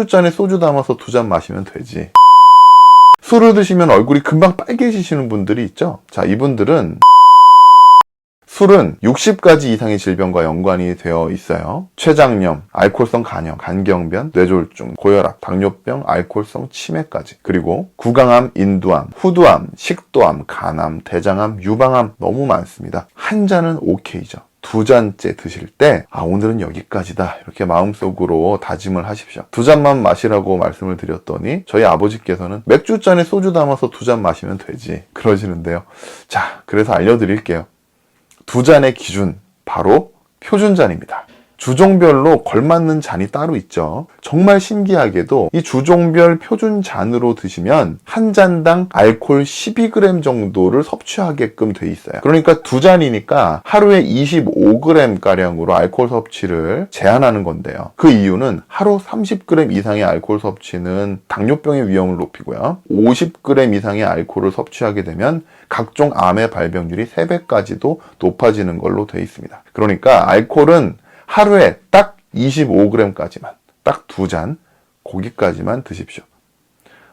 맥주 잔에 소주 담아서 두 잔 마시면 되지. 술을 드시면 얼굴이 금방 빨개지시는 분들이 있죠. 자, 이분들은 술은 60가지 이상의 질병과 연관이 되어 있어요. 췌장염, 알코올성 간염, 간경변, 뇌졸중, 고혈압, 당뇨병, 알코올성 치매까지. 그리고 구강암, 인두암, 후두암, 식도암, 간암, 대장암, 유방암 너무 많습니다. 한 잔은 오케이죠. 두 잔째 드실 때, 아, 오늘은 여기까지다. 이렇게 마음속으로 다짐을 하십시오. 두 잔만 마시라고 말씀을 드렸더니, 저희 아버지께서는 맥주 잔에 소주 담아서 두 잔 마시면 되지. 그러시는데요. 자, 그래서 알려드릴게요. 두 잔의 기준 바로 표준잔입니다. 주종별로 걸맞는 잔이 따로 있죠. 정말 신기하게도 이 주종별 표준 잔으로 드시면 한 잔당 알코올 12g 정도를 섭취하게끔 돼 있어요. 그러니까 두 잔이니까 하루에 25g 가량으로 알코올 섭취를 제한하는 건데요. 그 이유는 하루 30g 이상의 알코올 섭취는 당뇨병의 위험을 높이고요. 50g 이상의 알코올을 섭취하게 되면 각종 암의 발병률이 3배까지도 높아지는 걸로 되어 있습니다. 그러니까 알코올은 하루에 딱 25g까지만, 딱 두 잔, 고기까지만 드십시오.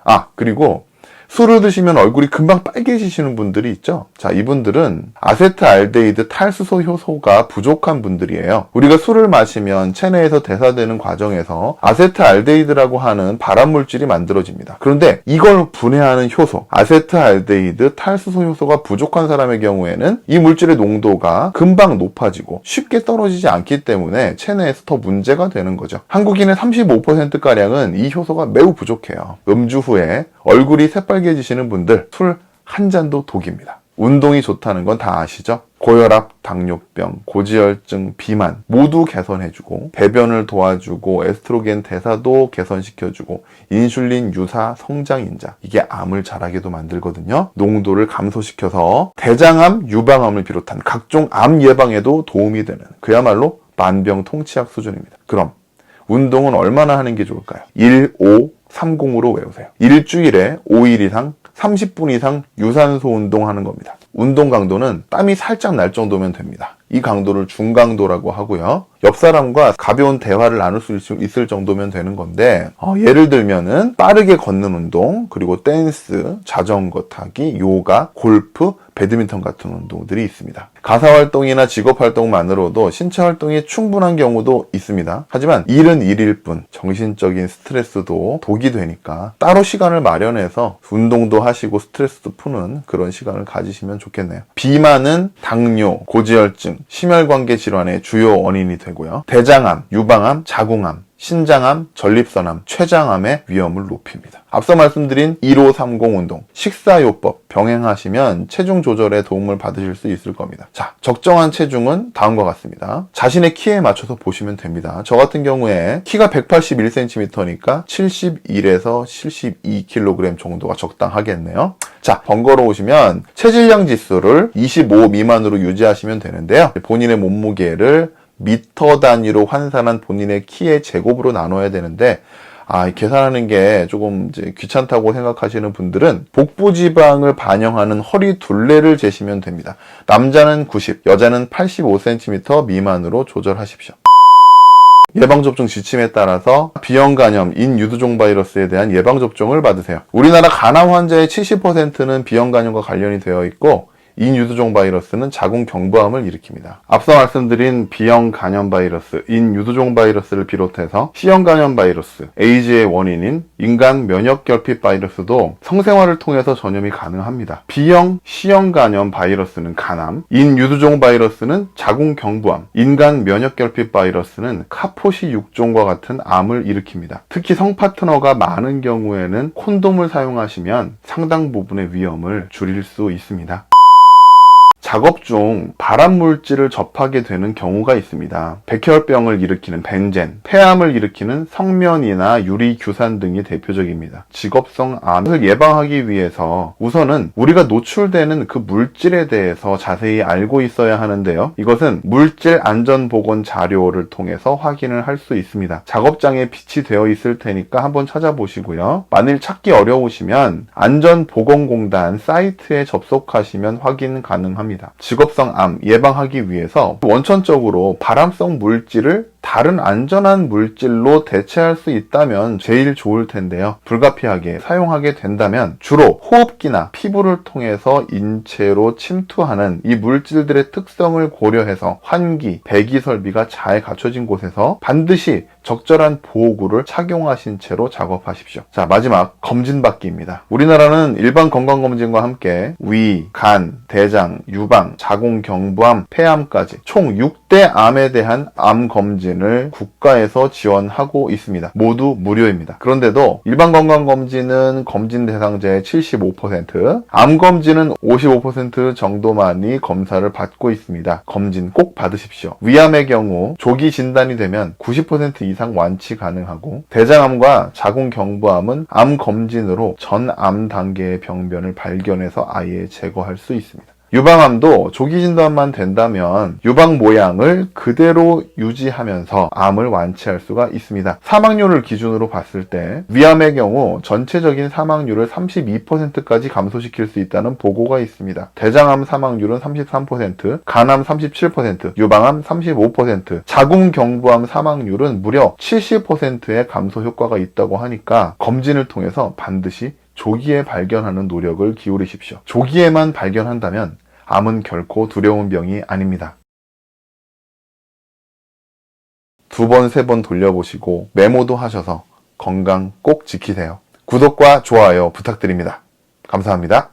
아, 그리고 술을 드시면 얼굴이 금방 빨개지시는 분들이 있죠. 자, 이분들은 아세트알데히드 탈수소 효소가 부족한 분들이에요. 우리가 술을 마시면 체내에서 대사되는 과정에서 아세트알데히드라고 하는 발암 물질이 만들어집니다. 그런데 이걸 분해하는 효소, 아세트알데히드 탈수소 효소가 부족한 사람의 경우에는 이 물질의 농도가 금방 높아지고 쉽게 떨어지지 않기 때문에 체내에서 더 문제가 되는 거죠. 한국인의 35%가량은 이 효소가 매우 부족해요. 음주 후에 얼굴이 새빨개지시는 분들 술 한 잔도 독입니다. 운동이 좋다는 건 다 아시죠? 고혈압, 당뇨병, 고지혈증, 비만 모두 개선해주고 배변을 도와주고 에스트로겐 대사도 개선시켜주고 인슐린 유사 성장인자 이게 암을 자라게도 만들거든요. 농도를 감소시켜서 대장암, 유방암을 비롯한 각종 암 예방에도 도움이 되는 그야말로 만병통치약 수준입니다. 그럼 운동은 얼마나 하는 게 좋을까요? 1, 5, 30으로 외우세요. 일주일에 5일 이상 30분 이상 유산소 운동하는 겁니다. 운동 강도는 땀이 살짝 날 정도면 됩니다. 이 강도를 중강도라고 하고요. 옆 사람과 가벼운 대화를 나눌 수 있을 정도면 되는 건데 어, 예를 들면은 빠르게 걷는 운동, 그리고 댄스, 자전거 타기, 요가, 골프, 배드민턴 같은 운동들이 있습니다. 가사 활동이나 직업 활동만으로도 신체 활동이 충분한 경우도 있습니다. 하지만 일은 일일 뿐 정신적인 스트레스도 독이 되니까 따로 시간을 마련해서 운동도 하시고 스트레스도 푸는 그런 시간을 가지시면 좋겠네요. 비만은 당뇨, 고지혈증, 심혈관계 질환의 주요 원인이 되고요. 대장암, 유방암, 자궁암, 신장암, 전립선암, 췌장암의 위험을 높입니다. 앞서 말씀드린 1530 운동, 식사요법 병행하시면 체중 조절에 도움을 받으실 수 있을 겁니다. 자, 적정한 체중은 다음과 같습니다. 자신의 키에 맞춰서 보시면 됩니다. 저 같은 경우에 키가 181cm니까 71에서 72kg 정도가 적당하겠네요. 자, 번거로우시면 체질량 지수를 25 미만으로 유지하시면 되는데요. 본인의 몸무게를 미터 단위로 환산한 본인의 키의 제곱으로 나눠야 되는데 아, 계산하는 게 조금 이제 귀찮다고 생각하시는 분들은 복부 지방을 반영하는 허리 둘레를 재시면 됩니다. 남자는 90, 여자는 85cm 미만으로 조절하십시오. 예방접종 지침에 따라서 비형 간염, 인유두종 바이러스에 대한 예방접종을 받으세요. 우리나라 간암 환자의 70%는 비형 간염과 관련이 되어 있고 인유두종 바이러스는 자궁 경부암을 일으킵니다. 앞서 말씀드린 B형 간염 바이러스, 인유두종 바이러스를 비롯해서 C형 간염 바이러스, 에이즈의 원인인 인간 면역 결핍 바이러스도 성생활을 통해서 전염이 가능합니다. B형, C형 간염 바이러스는 간암, 인유두종 바이러스는 자궁 경부암, 인간 면역 결핍 바이러스는 카포시 6종과 같은 암을 일으킵니다. 특히 성 파트너가 많은 경우에는 콘돔을 사용하시면 상당 부분의 위험을 줄일 수 있습니다. 작업 중 발암 물질을 접하게 되는 경우가 있습니다. 백혈병을 일으키는 벤젠, 폐암을 일으키는 성면이나 유리 규산 등이 대표적입니다. 직업성 암을 예방하기 위해서 우선은 우리가 노출되는 그 물질에 대해서 자세히 알고 있어야 하는데요. 이것은 물질 안전 보건 자료를 통해서 확인을 할 수 있습니다. 작업장에 빛이 되어 있을 테니까 한번 찾아보시고요. 만일 찾기 어려우시면 안전보건공단 사이트에 접속하시면 확인 가능합니다. 직업성 암 예방하기 위해서 원천적으로 발암성 물질을 다른 안전한 물질로 대체할 수 있다면 제일 좋을 텐데요. 불가피하게 사용하게 된다면 주로 호흡기나 피부를 통해서 인체로 침투하는 이 물질들의 특성을 고려해서 환기, 배기 설비가 잘 갖춰진 곳에서 반드시 적절한 보호구를 착용하신 채로 작업하십시오. 자, 마지막 검진받기입니다. 우리나라는 일반 건강검진과 함께 위, 간, 대장, 유방, 자궁, 경부암, 폐암까지 총 6대 암에 대한 암 검진을 국가에서 지원하고 있습니다. 모두 무료입니다. 그런데도 일반 건강검진은 검진 대상자의 75%, 암 검진은 55% 정도만이 검사를 받고 있습니다. 검진 꼭 받으십시오. 위암의 경우 조기 진단이 되면 90% 이상 완치 가능하고 대장암과 자궁경부암은 암 검진으로 전 암 단계의 병변을 발견해서 아예 제거할 수 있습니다. 유방암도 조기 진단만 된다면 유방 모양을 그대로 유지하면서 암을 완치할 수가 있습니다. 사망률을 기준으로 봤을 때 위암의 경우 전체적인 사망률을 32%까지 감소시킬 수 있다는 보고가 있습니다. 대장암 사망률은 33%, 간암 37%, 유방암 35%, 자궁경부암 사망률은 무려 70%의 감소 효과가 있다고 하니까 검진을 통해서 반드시 조기에 발견하는 노력을 기울이십시오. 조기에만 발견한다면 암은 결코 두려운 병이 아닙니다. 두 번, 세 번 돌려보시고 메모도 하셔서 건강 꼭 지키세요. 구독과 좋아요 부탁드립니다. 감사합니다.